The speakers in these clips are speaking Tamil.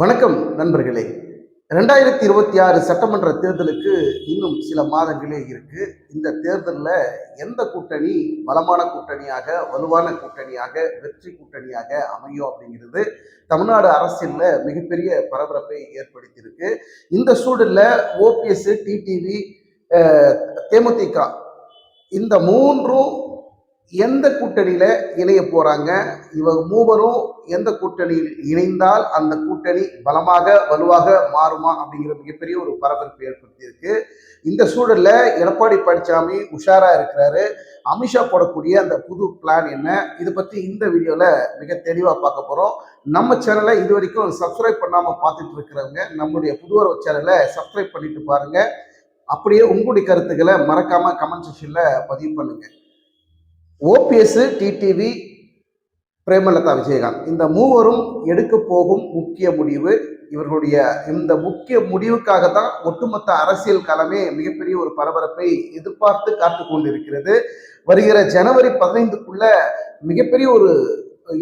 வணக்கம் நண்பர்களே. ரெண்டாயிரத்தி இருபத்தி ஆறு சட்டமன்ற தேர்தலுக்கு இன்னும் சில மாதங்களே இருக்கு. இந்த தேர்தலில் எந்த கூட்டணி பலமான கூட்டணியாக வலுவான கூட்டணியாக வெற்றி கூட்டணியாக அமையும் அப்படிங்கிறது தமிழ்நாடு அரசியலில் மிகப்பெரிய பரபரப்பை ஏற்படுத்தியிருக்கு. இந்த சூழலில் ஓபிஎஸ் டிடிவி தேமுதிக இந்த மூன்றும் எந்த கூட்டணியில இணைய போறாங்க? இவங்க மூவரும் எந்த கூட்டணியில் இணைந்தால் அந்த கூட்டணி பலமாக வலுவாக மாறுமா அப்படிங்கிற மிகப்பெரிய ஒரு பரபரப்பு ஏற்படுத்தியிருக்கு. இந்த சூழல்ல எடப்பாடி பழனிசாமி உஷாரா இருக்கிறாரு. அமித்ஷா போடக்கூடிய அந்த புது பிளான் என்ன? இதை பத்தி இந்த வீடியோல மிக தெளிவா பார்க்க போறோம். நம்ம சேனலை இது வரைக்கும் சப்ஸ்கிரைப் பண்ணாம பார்த்துட்டு இருக்கிறவங்க நம்மளுடைய புதுவரவு சேனலை சப்ஸ்கிரைப் பண்ணிட்டு பாருங்க. அப்படியே உங்களுடைய கருத்துக்களை மறக்காம கமெண்ட் செக்ஷன்ல பதிவு பண்ணுங்க. OPS TTV Premalatha Vijayakanth. இந்த மூவரும் எடுக்க போகும் முக்கிய முடிவு இவர்களுடைய இந்த முக்கிய முடிவுக்காக தான் ஒட்டுமொத்த அரசியல் களமே மிகப்பெரிய ஒரு பரபரப்பை எதிர்பார்த்து காத்து கொண்டிருக்கிறது. வருகிற ஜனவரி பதினைந்துக்குள்ள மிகப்பெரிய ஒரு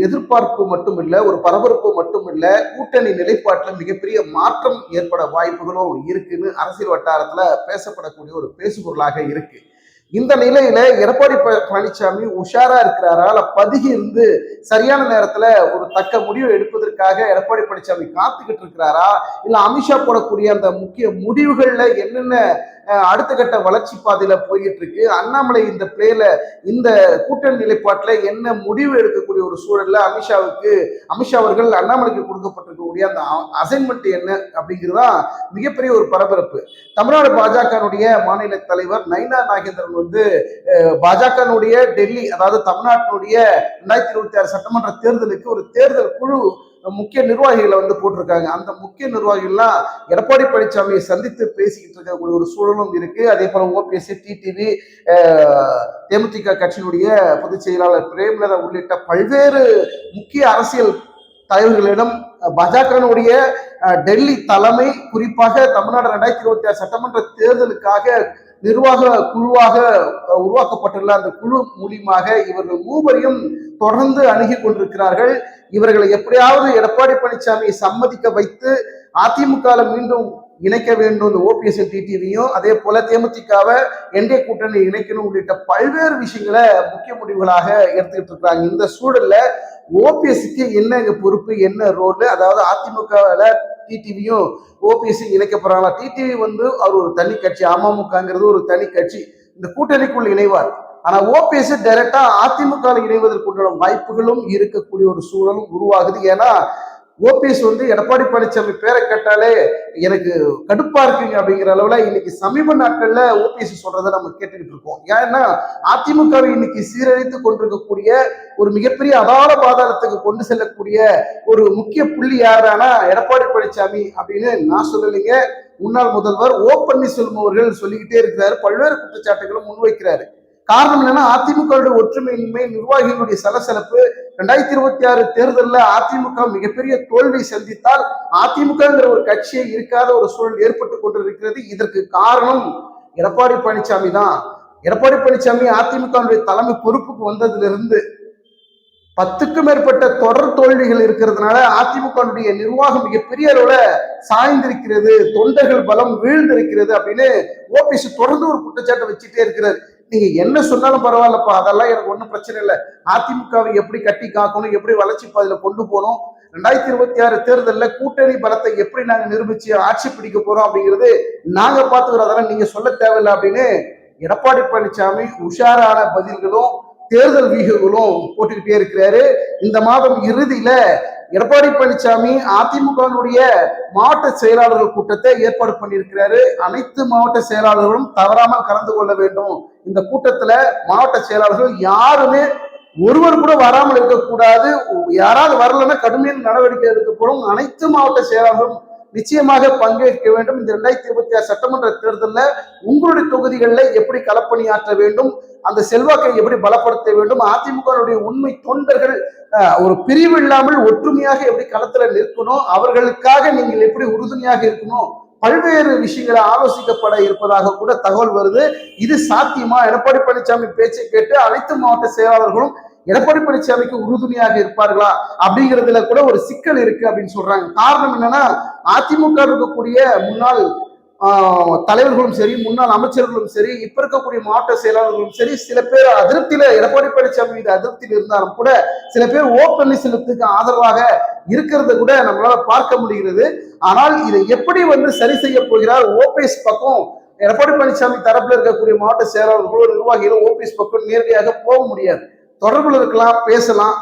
எதிர்பார்ப்பு மட்டும் இல்லை ஒரு பரபரப்பு மட்டும் இல்லை கூட்டணி நிலைப்பாட்டில் மிகப்பெரிய மாற்றம் ஏற்பட வாய்ப்புகளும் இருக்குன்னு அரசியல் வட்டாரத்தில் பேசப்படக்கூடிய ஒரு பேசுபொருளாக இருக்குது இந்த நிலையில எடப்பாடி ப- பழனிசாமி உஷாரா இருக்கிறாரா இல்ல பதுகி இருந்து சரியான நேரத்துல ஒரு தக்க முடிவு எடுப்பதற்காக எடப்பாடி பழனிசாமி காத்துக்கிட்டு இருக்கிறாரா? இல்ல அமித்ஷா போடக்கூடிய அந்த முக்கிய முடிவுகள்ல என்னென்ன அடுத்த கட்ட வளர்ச்சி பாதையில போயிட்டு இருக்கு அண்ணாமலை இந்த பிளேல இந்த கூட்டணி நிலைப்பாட்டுல என்ன முடிவு எடுக்கக்கூடிய ஒரு சூழல்ல அமித்ஷாவுக்கு அமித்ஷா அவர்கள் அண்ணாமலைக்கு கொடுக்கப்பட்டிருக்கக்கூடிய அந்த அசைன்மெண்ட் என்ன அப்படிங்கிறதா மிகப்பெரிய ஒரு பரபரப்பு. தமிழ்நாடு பாஜகனுடைய மாநில தலைவர் நைனா நாகேந்திரன் வந்து பாஜகனுடைய டெல்லி அதாவது தமிழ்நாட்டினுடைய ரெண்டாயிரத்தி இருபத்தி ஆறு சட்டமன்ற தேர்தலுக்கு ஒரு தேர்தல் குழு முக்கிய நிர்வாகிகளை வந்து போட்டிருக்காங்க. அந்த முக்கிய நிர்வாகிகள்லாம் எடப்பாடி பழனிசாமியை சந்தித்து பேசிக்கிட்டு இருக்கக்கூடிய ஒரு சூழலும் இருக்கு. அதே போல ஓபிஎஸ்சி டிடிவி தேமுதிக கட்சியினுடைய பொதுச் செயலாளர் பிரேமலதா உள்ளிட்ட பல்வேறு முக்கிய அரசியல் தலைவர்களிடம் பாஜகனுடைய டெல்லி தலைமை குறிப்பாக தமிழ்நாடு ரெண்டாயிரத்தி இருபத்தி ஆறு சட்டமன்ற தேர்தலுக்காக நிர்வாக குழுவாக உருவாக்கப்பட்டுள்ள அந்த குழு மூலியமாக இவர்கள் மூவரையும் தொடர்ந்து அணுகி கொண்டிருக்கிறார்கள். இவர்களை எப்படியாவது எடப்பாடி பழனிசாமியை சம்மதிக்க வைத்து அதிமுக மீண்டும் இணைக்க வேண்டும் இந்த ஓபிஎஸ் டிடிவியும். அதே போல தேமுதிகவை என்டிஏ கூட்டணி இணைக்கணும் உள்ளிட்ட பல்வேறு விஷயங்களை முக்கிய முடிவுகளாக எடுத்துக்கிட்டு இருக்காங்க இந்த சூழல்ல ஓபிஎஸ்க்கு என்ன பொறுப்பு என்ன ரோல் அதாவது அதிமுகவில் டிடிவியும் ஓபிஎஸ் இணைக்கப்படுறாங்களா டிடிவி வந்து அவர் ஒரு தனி கட்சி அமமுகங்கிறது ஒரு தனி கட்சி. இந்த கூட்டணிக்குள் இணைவார். ஆனா ஓபிஎஸ் டைரக்டா அதிமுக இணைவதற்குண்டான வாய்ப்புகளும் இருக்கக்கூடிய ஒரு சூழலும் உருவாகுது. ஏன்னா ஓபிஎஸ் வந்து எடப்பாடி பழனிசாமி பேரை கேட்டாலே எனக்கு கடுப்பா இருக்குங்க அப்படிங்கிற அளவுல இன்னைக்கு சமீப நாட்கள்ல ஓபிஎஸ் சொல்றதை நம்ம கேட்டுக்கிட்டு இருக்கோம். ஏன்னா அதிமுகவை இன்னைக்கு சீரழித்து கொண்டிருக்கக்கூடிய ஒரு மிகப்பெரிய அதார பாதாளத்துக்கு கொண்டு செல்லக்கூடிய ஒரு முக்கிய புள்ளி யாரானா எடப்பாடி பழனிசாமி அப்படின்னு நான் சொல்லலைங்க. முன்னாள் முதல்வர் ஓ பன்னீர்செல்வம் அவர்கள் சொல்லிக்கிட்டே இருக்கிறாரு. பல்வேறு குற்றச்சாட்டுகளும் முன்வைக்கிறாரு. காரணம் என்னன்னா அதிமுகவுடைய ஒற்றுமையின்மை நிர்வாகிகளுடைய சலசலப்பு ரெண்டாயிரத்தி இருபத்தி ஆறு தேர்தலில் அதிமுக மிகப்பெரிய தோல்வி சந்தித்தால் அதிமுகங்கிற ஒரு கட்சியே இருக்காத ஒரு சூழல் ஏற்பட்டு கொண்டிருக்கிறது. இதற்கு காரணம் எடப்பாடி பழனிசாமி தான். எடப்பாடி பழனிசாமி அதிமுகவுடைய தலைமை பொறுப்புக்கு வந்ததிலிருந்து பத்துக்கும் மேற்பட்ட தொடர் தோல்விகள் இருக்கிறதுனால அதிமுகவுடைய நிர்வாகம் மிகப்பெரிய அளவுல சாய்ந்திருக்கிறது தொண்டர்கள் பலம் வீழ்ந்திருக்கிறது அப்படின்னு ஓபிஎஸ் தொடர்ந்து ஒரு குற்றச்சாட்டை வச்சுட்டே இருக்கிறார். நீங்க என்ன சொன்னாலும் பரவாயில்லப்பா அதெல்லாம் எனக்கு ஒன்றும் பிரச்சனை இல்லை. அதிமுகவை எப்படி கட்டி காக்கணும் எப்படி வளர்ச்சி பாதையில கொண்டு போகணும் ரெண்டாயிரத்தி இருபத்தி ஆறு தேர்தலில் கூட்டணி பலத்தை எப்படி நாங்க நிரூபிச்சு ஆட்சி பிடிக்க போறோம் அப்படிங்கிறது நாங்க பாத்துக்கிறோம் அதெல்லாம் நீங்க சொல்ல தேவையில்லை அப்படின்னு எடப்பாடி பழனிசாமி உஷாரான பதில்களும் தேர்தல் வீகுகளும் போட்டுக்கிட்டே இருக்கிறாரு. இந்த மாதம் இறுதியில எடப்பாடி பழனிசாமி அதிமுகவினுடைய மாவட்ட செயலாளர்கள் கூட்டத்தை ஏற்பாடு பண்ணியிருக்கிறாரு. அனைத்து மாவட்ட செயலாளர்களும் தவறாமல் கலந்து கொள்ள வேண்டும். இந்த கூட்டத்துல மாவட்ட செயலாளர்கள் யாருமே ஒருவர் கூட வராமல் இருக்கக்கூடாது. யாராவது வரலன்னா கடுமையான நடவடிக்கை எடுக்கப்படும் அனைத்து மாவட்ட செயலாளர்களும் நிச்சயமாக பங்கேற்க வேண்டும். இந்த ரெண்டாயிரத்தி இருபத்தி ஆறு சட்டமன்ற தேர்தலில் உங்களுடைய தொகுதிகளில் எப்படி களப்பணியாற்ற வேண்டும்? அந்த செல்வாக்கை எப்படி பலப்படுத்த வேண்டும்? அதிமுகவுடைய உண்மை தொண்டர்கள் ஒரு பிரிவு இல்லாமல் ஒற்றுமையாக எப்படி களத்துல நிற்கணும்? அவர்களுக்காக நீங்கள் எப்படி உறுதுணையாக இருக்கணும்? பல்வேறு விஷயங்களை ஆலோசிக்கப்பட இருப்பதாக கூட தகவல் வருது. இது சாத்தியமா? எடப்பாடி பழனிசாமி பேச்சை கேட்டு அனைத்து மாவட்ட செயலாளர்களும் எடப்பாடி பழனிசாமிக்கு உறுதுணையாக இருப்பார்களா? அப்படிங்கிறதுல கூட ஒரு சிக்கல் இருக்கு அப்படின்னு சொல்றாங்க. காரணம் என்னன்னா அதிமுக இருக்கக்கூடிய முன்னாள் தலைவர்களும் சரி முன்னாள் அமைச்சர்களும் சரி இப்ப இருக்கக்கூடிய மாவட்ட செயலாளர்களும் சரி சில பேர் அதிருப்தியில எடப்பாடி பழனிசாமி மீது அதிருப்தியில் இருந்தாலும் கூட சில பேர் ஓ பன்னீர்செல்வத்துக்கு ஆதரவாக இருக்கிறத கூட நம்மளால பார்க்க முடிகிறது. ஆனால் இதை எப்படி வந்து சரி செய்ய போகிறார் ஓபிஎஸ் பக்கம்? எடப்பாடி பழனிசாமி தரப்புல இருக்கக்கூடிய மாவட்ட செயலாளர்களோ நிர்வாகிகளோ ஓபிஎஸ் பக்கம் நேரடியாக போக முடியாது. தொடர்பில் இருக்கலாம் பேசலாம்.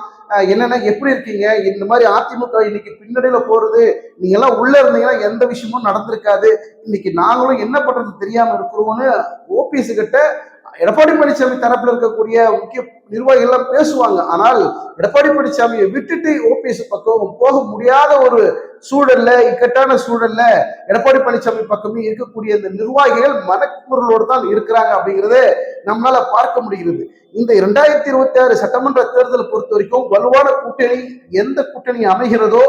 என்னென்ன எப்படி இருக்கீங்க? இந்த மாதிரி அதிமுக இன்னைக்கு பின்னடையில போறது நீங்க எல்லாம் உள்ள இருந்தீங்கன்னா எந்த விஷயமும் நடந்திருக்காது. இன்னைக்கு நாங்களும் என்ன பண்றது தெரியாம இருக்கிறோம்னு ஓபிஎஸ் கிட்ட எடப்பாடி பழனிசாமி தரப்புல இருக்கக்கூடிய முக்கிய நிர்வாகிகள் எல்லாம் பேசுவாங்க. ஆனால் எடப்பாடி பழனிசாமியை விட்டுட்டு ஓபிஎஸ் பக்கம் போக முடியாத ஒரு சூழல்ல இக்கட்டான சூழல்ல எடப்பாடி பழனிசாமி பக்கமே இருக்கக்கூடிய இந்த நிர்வாகிகள் மனக்குரலோடு தான் இருக்கிறாங்க அப்படிங்கறத நம்மளால பார்க்க முடிகிறது. இந்த இரண்டாயிரத்தி இருபத்தி ஆறு சட்டமன்ற தேர்தலை பொறுத்த வரைக்கும் வலுவான கூட்டணி எந்த கூட்டணி அமைகிறதோ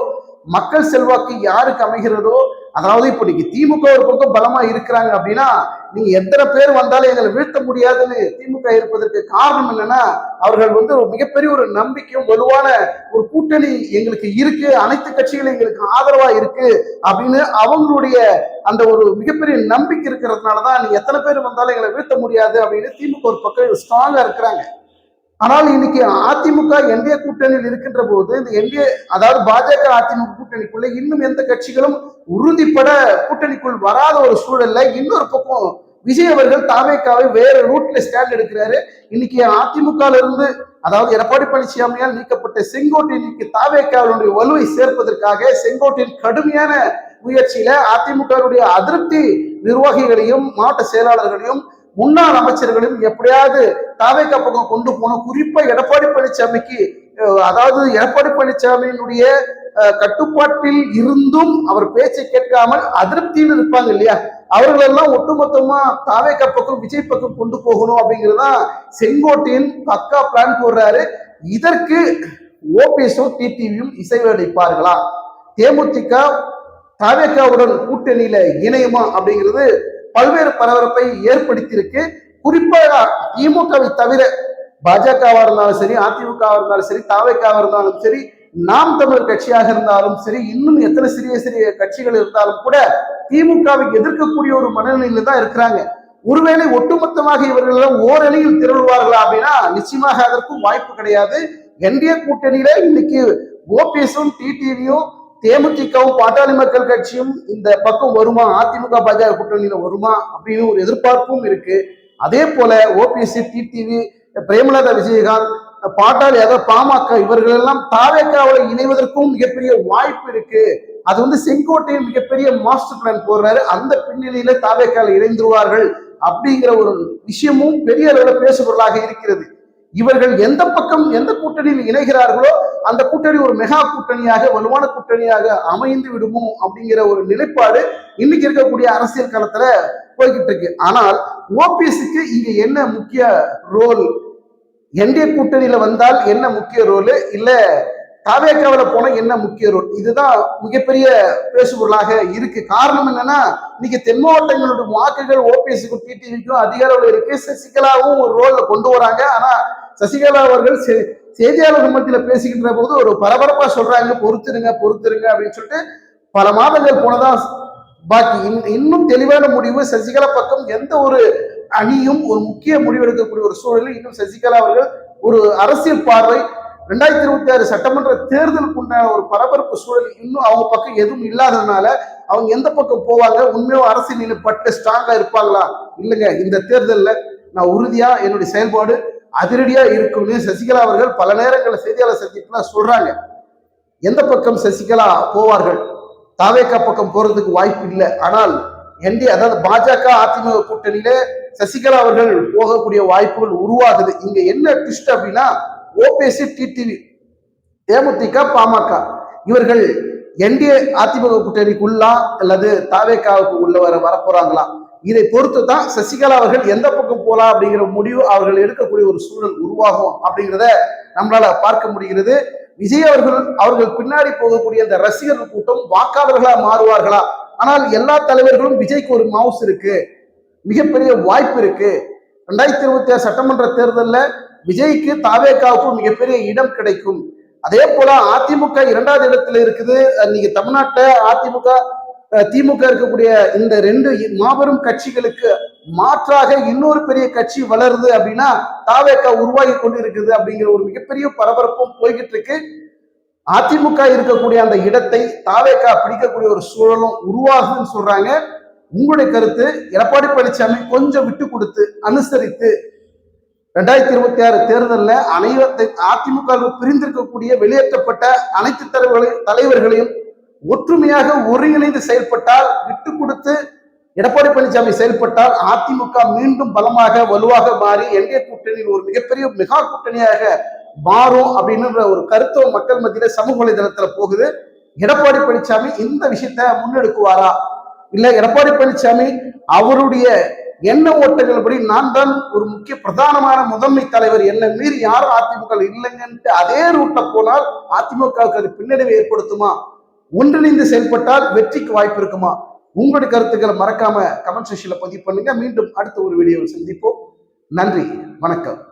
மக்கள் செல்வாக்கு யாருக்கு அமைகிறதோ அதாவது இப்போ நீங்க திமுக ஒரு பக்கம் பலமா இருக்கிறாங்க அப்படின்னா நீங்க எத்தனை பேர் வந்தாலும் எங்களை வீழ்த்த முடியாதுன்னு திமுக இருப்பதற்கு காரணம் என்னன்னா அவர்கள் வந்து ஒரு மிகப்பெரிய ஒரு நம்பிக்கையும் வலுவான ஒரு கூட்டணி எங்களுக்கு இருக்கு அனைத்து கட்சிகளும் எங்களுக்கு ஆதரவா இருக்கு அப்படின்னு அவங்களுடைய அந்த ஒரு மிகப்பெரிய நம்பிக்கை இருக்கிறதுனாலதான் நீ எத்தனை பேர் வந்தாலும் எங்களை வீழ்த்த முடியாது அப்படின்னு திமுக ஒரு பக்கம் ஸ்ட்ராங்கா இருக்கிறாங்க. ஆனால் இன்னைக்கு அதிமுக என்டிஏ கூட்டணியில் இருக்கின்ற போது இந்த என்டிஏ அதாவது பாஜக அதிமுக கூட்டணிக்குள்ள இன்னும் எந்த கட்சிகளும் உறுதிப்பட கூட்டணிக்குள் வராத ஒரு சூழல்ல இன்னொரு பக்கம் விஜய் அவர்கள் தாவேக்காவை வேற ரூட்ல ஸ்டாண்ட் எடுக்கிறாரு. இன்னைக்கு அதிமுக இருந்து அதாவது எடப்பாடி பழனிசாமியால் நீக்கப்பட்ட செங்கோட்டை தாவேக்காவினுடைய வலுவை சேர்ப்பதற்காக செங்கோட்டையின் கடுமையான முயற்சியில அதிமுகவுடைய அதிருப்தி நிர்வாகிகளையும் மாவட்ட செயலாளர்களையும் முன்னாள் அமைச்சர்களும் எப்படியாவது தாவேக்கா பக்கம் கொண்டு போனோம் குறிப்பா எடப்பாடி பழனிசாமிக்கு அதாவது எடப்பாடி பழனிசாமியினுடைய கட்டுப்பாட்டில் இருந்தும் அவர் பேச்சை கேட்காமல் அதிருப்தியில் இருப்பாங்க இல்லையா? அவர்கள் எல்லாம் ஒட்டுமொத்தமா தாவேக்கா பக்கம் விஜய் பக்கம் கொண்டு போகணும் அப்படிங்கிறதுதான் செங்கோட்டையின் பக்கா பிளான் போடுறாரு. இதற்கு ஓபிஎஸும் டிடிவியும் இசைவளிப்பார்களா தேமுதிக தாவேக்காவுடன் கூட்டணியில இணையுமா அப்படிங்கிறது பல்வேறு பரபரப்பை ஏற்படுத்தியிருக்கு. குறிப்பாக திமுகவை தவிர பாஜகவா இருந்தாலும் சரி அதிமுகவா இருந்தாலும் சரி தாவேக்காவா இருந்தாலும் சரி நாம் தமிழர் கட்சியாக இருந்தாலும் சரி இன்னும் எத்தனை சிறிய சிறிய கட்சிகள் இருந்தாலும் கூட திமுகவை எதிர்க்கக்கூடிய ஒரு மனநிலையில தான் இருக்கிறாங்க. ஒருவேளை ஒட்டுமொத்தமாக இவர்கள் ஓரணியில் திரளுவார்களா அப்படின்னா நிச்சயமாக அதற்கும் வாய்ப்பு கிடையாது. என்டிஏ கூட்டணியில இன்னைக்கு ஓபிஎஸும் டிடிவியும் தேமுதிகவும் பாட்டாளி மக்கள் கட்சியும் இந்த பக்கம் வருமா? அதிமுக பாஜக கூட்டணியில வருமா? அப்படின்னு ஒரு எதிர்பார்ப்பும் இருக்கு. அதே போல ஓபிஎஸ்சி டிடிவி பிரேமலதா விஜயகாந்த் பாட்டாளி அதாவது பாமக இவர்கள் எல்லாம் தாவேக்காவில் இணைவதற்கும் மிகப்பெரிய வாய்ப்பு இருக்கு. அது வந்து செங்கோட்டையின் மிகப்பெரிய மாஸ்டர் பிளான் போடுறாரு. அந்த பின்னணியில தாவேக்காவில் இணைந்துருவார்கள் அப்படிங்கிற ஒரு விஷயமும் பெரிய அளவில் பேசுபொருளாக இருக்கிறது. இவர்கள் எந்த பக்கம் எந்த கூட்டணியில் இணைகிறார்களோ அந்த கூட்டணி ஒரு மெகா கூட்டணியாக வலுவான கூட்டணியாக அமைந்து விடுமோ அப்படிங்கிற ஒரு நிலைப்பாடு இன்னைக்கு இருக்கக்கூடிய அரசியல் களத்துல போய்கிட்டு இருக்கு. ஆனால் ஓபிஎஸ்க்கு இங்க என்ன முக்கிய ரோல் என்டிஏ கூட்டணியில வந்தால் என்ன முக்கிய ரோலு இல்லை காவேக்காவில் போன என்ன முக்கிய ரோல் இதுதான் மிகப்பெரிய பேசுபொருளாக இருக்கு. காரணம் என்னன்னா இன்னைக்கு தென் மாவட்டங்களுடைய வாக்குகள் ஓபிஎஸ்க்கும் டிடிவிக்கும் அதிக அளவில் இருக்கு. சசிகலாவும் ஒரு ரோல்ல கொண்டு வராங்க. ஆனா சசிகலா அவர்கள் செ- செய்தியாளர்கள் மத்தியில் பேசுகின்ற போது ஒரு பரபரப்பா சொல்றாங்க. பொறுத்துருங்க பொறுத்துருங்க அப்படின்னு சொல்லிட்டு பல மாதங்கள் போனதா பாக்கி. இன்- இன்னும் தெளிவான முடிவு சசிகலா பக்கம் எந்த ஒரு அணியும் ஒரு முக்கிய முடிவு எடுக்கக்கூடிய ஒரு சூழலில் இன்னும் சசிகலா அவர்கள் ஒரு அரசியல் பார்வை ரெண்டாயிரத்தி இருபத்தி ஆறு சட்டமன்ற தேர்தலுக்கு உண்டான ஒரு பரபரப்பு சூழல் இன்னும் அவங்க பக்கம் எதுவும் இல்லாததுனால அவங்க எந்த பக்கம் போவாங்க? உண்மையோ அரசு நிலைப்பட்டு ஸ்ட்ராங்கா இருப்பாங்களா? இல்லைங்க. இந்த தேர்தலில் நான் உறுதியா என்னுடைய செயல்பாடு அதிரடியா இருக்கும்னு சசிகலா அவர்கள் பல நேரங்களில் செய்தியாளர் சந்திப்புல சொல்றாங்க. எந்த பக்கம் சசிகலா போவார்கள்? தாவேக்கா பக்கம் போறதுக்கு வாய்ப்பு இல்லை. ஆனால் என்டி அதாவது பாஜக அதிமுக கூட்டணியில சசிகலா அவர்கள் போகக்கூடிய வாய்ப்புகள் உருவாகுது. இங்க என்ன ட்விஸ்ட் அப்படின்னா ஓபிஎஸ்சி டிடிவி தேமுதிக பாமக இவர்கள் என்டிஏ அதிமுக கூட்டணிக்குள்ளா அல்லது தாவேக்காவுக்கு உள்ள வர வரப்போறாங்களா? இதை பொறுத்து தான் சசிகலா அவர்கள் எந்த பக்கம் போலாம் அப்படிங்கிற முடிவு அவர்கள் எடுக்கக்கூடிய ஒரு சூழல் உருவாகும் அப்படிங்கிறத நம்மளால பார்க்க முடிகிறது. விஜய் அவர்கள் அவர்கள் பின்னாடி போகக்கூடிய அந்த ரசிகர்கள் கூட்டம் வாக்காளர்களா மாறுவார்களா? ஆனால் எல்லா தலைவர்களும் விஜய்க்கு ஒரு மவுஸ் இருக்கு மிகப்பெரிய வாய்ப்பு இருக்கு. ரெண்டாயிரத்தி இருபத்தி ஏழு சட்டமன்ற தேர்தலில் விஜய்க்கு தாவேக்காவுக்கும் மிகப்பெரிய இடம் கிடைக்கும். அதே போல அதிமுக இரண்டாவது இடத்துல இருக்குது. இன்னைக்கு தமிழ்நாட்டில் அதிமுக திமுக இருக்கக்கூடிய இந்த ரெண்டு மாபெரும் கட்சிகளுக்கு மாற்றாக இன்னொரு பெரிய கட்சி வளருது அப்படின்னா தாவேக்கா உருவாகி கொண்டு இருக்குது அப்படிங்கிற ஒரு மிகப்பெரிய பரபரப்பும் போய்கிட்டு இருக்கு. அதிமுக இருக்கக்கூடிய அந்த இடத்தை தாவேக்கா பிடிக்கக்கூடிய ஒரு சூழலும் உருவாகுதுன்னு சொல்றாங்க. உங்களுடைய கருத்து எடப்பாடி பழனிசாமி கொஞ்சம் விட்டு கொடுத்து அனுசரித்து ரெண்டாயிரத்தி இருபத்தி ஆறு தேர்தலில் அனைவத்தை அதிமுக பிரிந்திருக்கக்கூடிய வெளியேற்றப்பட்ட அனைத்து தலைவர்களையும் தலைவர்களையும் ஒற்றுமையாக ஒருங்கிணைந்து செயல்பட்டால் விட்டு கொடுத்து எடப்பாடி பழனிசாமி செயல்பட்டால் அதிமுக மீண்டும் பலமாக வலுவாக மாறி என்டிஏ கூட்டணியில் ஒரு மிகப்பெரிய மெகா கூட்டணியாக மாறும் அப்படின்ற ஒரு கருத்து மக்கள் மத்தியில சமூக வலைதளத்துல போகுது. எடப்பாடி பழனிசாமி இந்த விஷயத்த முன்னெடுக்குவாரா? இல்ல எடப்பாடி பழனிசாமி அவருடைய என்ன ஓட்டங்கள் படி நான் தான் ஒரு முக்கிய பிரதானமான முதன்மை தலைவர் என்ன மீறி யாரும் அதிமுக இல்லைங்கன்ட்டு அதே ரூட்ல போனால் அதிமுகவுக்கு அது பின்னடைவை ஏற்படுத்துமா? ஒன்றிணைந்து செயல்பட்டால் வெற்றிக்கு வாய்ப்பு இருக்குமா? உங்களுடைய கருத்துக்களை மறக்காம கமெண்ட் செக்ஷன்ல பதிவு பண்ணுங்க. மீண்டும் அடுத்த ஒரு வீடியோவில் சந்திப்போம். நன்றி. வணக்கம்.